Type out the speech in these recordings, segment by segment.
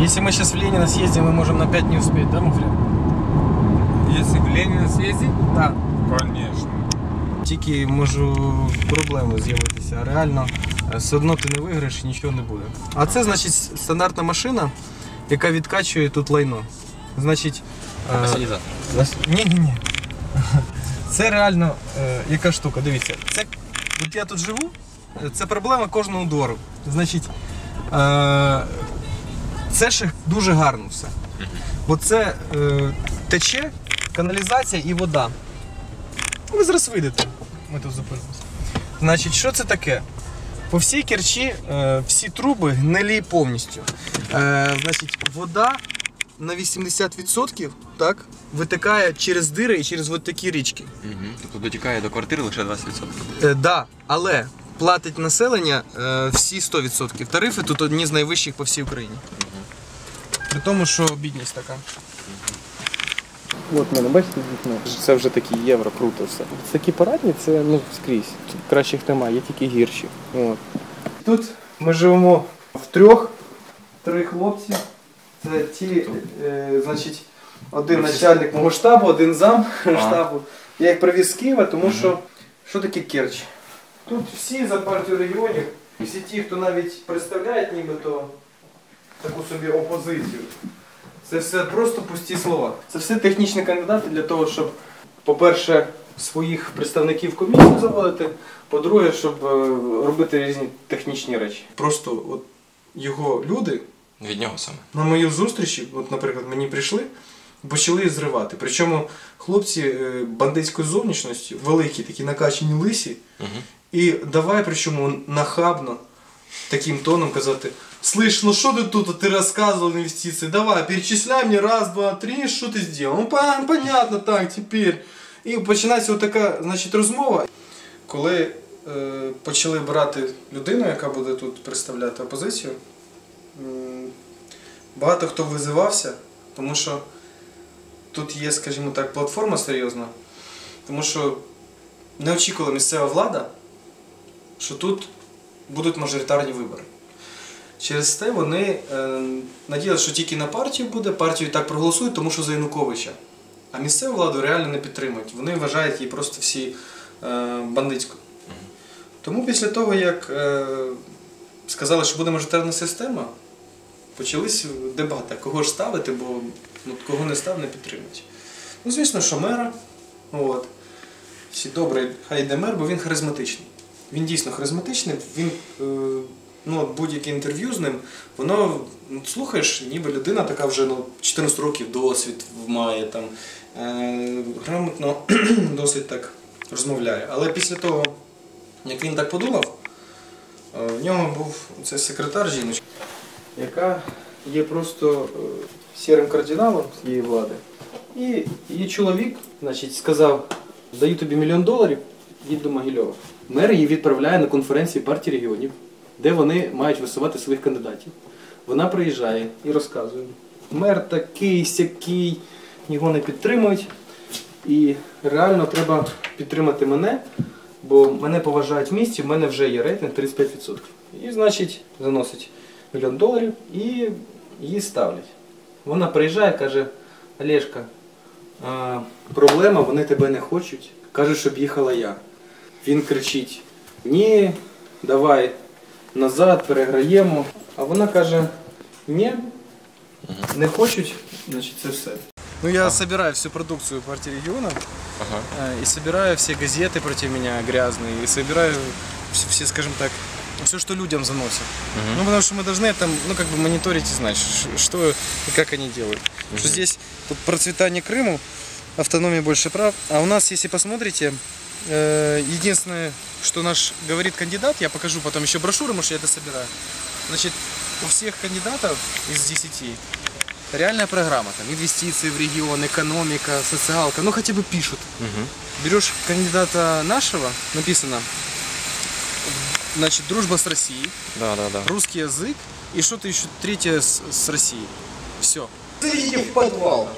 Если мы сейчас в Ленина съездим, мы можем на 5 не успеть, да, Муфля? Если в Ленина съездить? Так. Конечно. Тільки можу проблеми з'явитися. А реально е, все одно ти не виграєш і нічого не буде. А це значить стандартна машина, яка відкачує тут лайно. Значить. е, Ні, ні, ні. Це реально е, яка штука, дивіться. Це, от я тут живу, е, це проблема кожного двору. Значить, е, це ще дуже гарно все. Бо це е, тече, каналізація і вода. Ви зараз вийдете. Ми тут зупинимося. Значить, що це таке? По всій керчі е, всі труби гнилі повністю. Е, значить, вода на 80% так, витикає через дири і через от такі річки. Угу. Тобто дотікає до квартири лише 20%. Е, да, але платить населення е, всі 100%. Тарифи тут одні з найвищих по всій Україні. При тому, що бідність така. От мене, бачите, вікно. Це вже такі євро, круто все. Такі парадні це ну, скрізь. Тут кращих немає, є тільки гірші. От. Тут ми живемо втрьох, три хлопці. Це ті, е, значить, один начальник мого штабу, один зам штабу. Я їх привіз з Києва, тому що що таке Керч? Тут всі за партію регіонів, всі ті, хто навіть представляють нібито таку собі опозицію. Це все просто пусті слова. Це все технічні кандидати для того, щоб, по-перше, своїх представників в комісію заводити, по-друге, щоб е, робити різні технічні речі. Просто от його люди Від нього саме. на мою зустрічі, от, наприклад, мені прийшли, почали зривати. Причому хлопці е, бандитської зовнішності, великі, такі накачані лисі, Угу. і давай, причому нахабно, таким тоном казати: Слышь, ну что ты тут, ты рассказывал инвестиции, давай, перечисляй мне раз, два, три, що ти сделал? Ну, пон- понятно, так, теперь. І починається отака, значить, розмова. Коли е, почали брати людину, яка буде тут представляти опозицію, м, багато хто визивався, тому що тут є, скажімо так, платформа серйозна, тому що не очікувала місцева влада, що тут будуть мажоритарні вибори. Через те вони е, надіялися, що тільки на партію буде, партію так проголосують, тому що за Януковича. А місцеву владу реально не підтримують. Вони вважають її просто всі е, бандитською. Тому після того, як е, сказали, що буде мажоритарна система, почались дебати, кого ж ставити, бо ну, кого не став, не підтримують. Ну, звісно, що мера. От. Всі добре, хай йде мер, бо він харизматичний. Він дійсно харизматичний, він е, ну, будь-яке інтерв'ю з ним, воно ну, слухаєш, ніби людина така вже ну, 14 років досвід має, там, е, грамотно досить так розмовляє. Але після того, як він так подумав, е, в нього був цей секретар жіночка, яка є просто сірим кардиналом цієї влади. І її чоловік значить, сказав, даю тобі мільйон доларів, їдь до Могильова. Мер її відправляє на конференції партії регіонів, де вони мають висувати своїх кандидатів. Вона приїжджає і розказує. Мер такий, сякий, його не підтримують. І реально треба підтримати мене, бо мене поважають в місті, в мене вже є рейтинг 35%. І, значить, заносить мільйон доларів і її ставлять. Вона приїжджає, каже, Олешка, проблема, вони тебе не хочуть. Каже, щоб їхала я. Він кричить: Ні, давай назад, переграємо. А вона каже: Ні, не хочуть, значить це все. Ну, я собираю всю продукцию партии регионов Ага. э, и собираю все газеты против меня грязные, и собираю все, все, скажем так, все, что людям заносят. Ну, потому что мы должны там, ну, как бы мониторить и знать, ш- что и как они делают. Что здесь тут процветание Крыму, автономия больше прав. А у нас, если посмотрите, э, единственное, что наш говорит кандидат, я покажу потом еще брошюры, может, я это собираю. Значит, у всех кандидатов из 10 реальная программа. Там инвестиции в регион, экономика, социалка. Ну, хотя бы пишут. Берешь кандидата нашего, написано, значит, дружба с Россией, Да, да, да. русский язык и что-то еще третье с, с Россией. Все. Зайдите в подвал.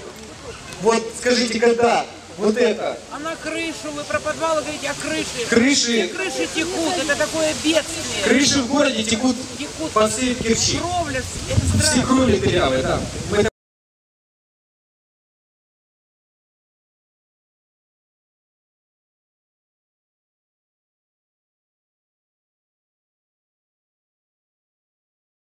Вот скажите, когда Вот это. А на крышу вы про подвалы говорите, а крыши? Крыши. Все крыши текут, это такое бедствие. Крыши в городе текут Текут. по всей Керчи. Кровля, это Все страшно. крови дырявые, да. Мы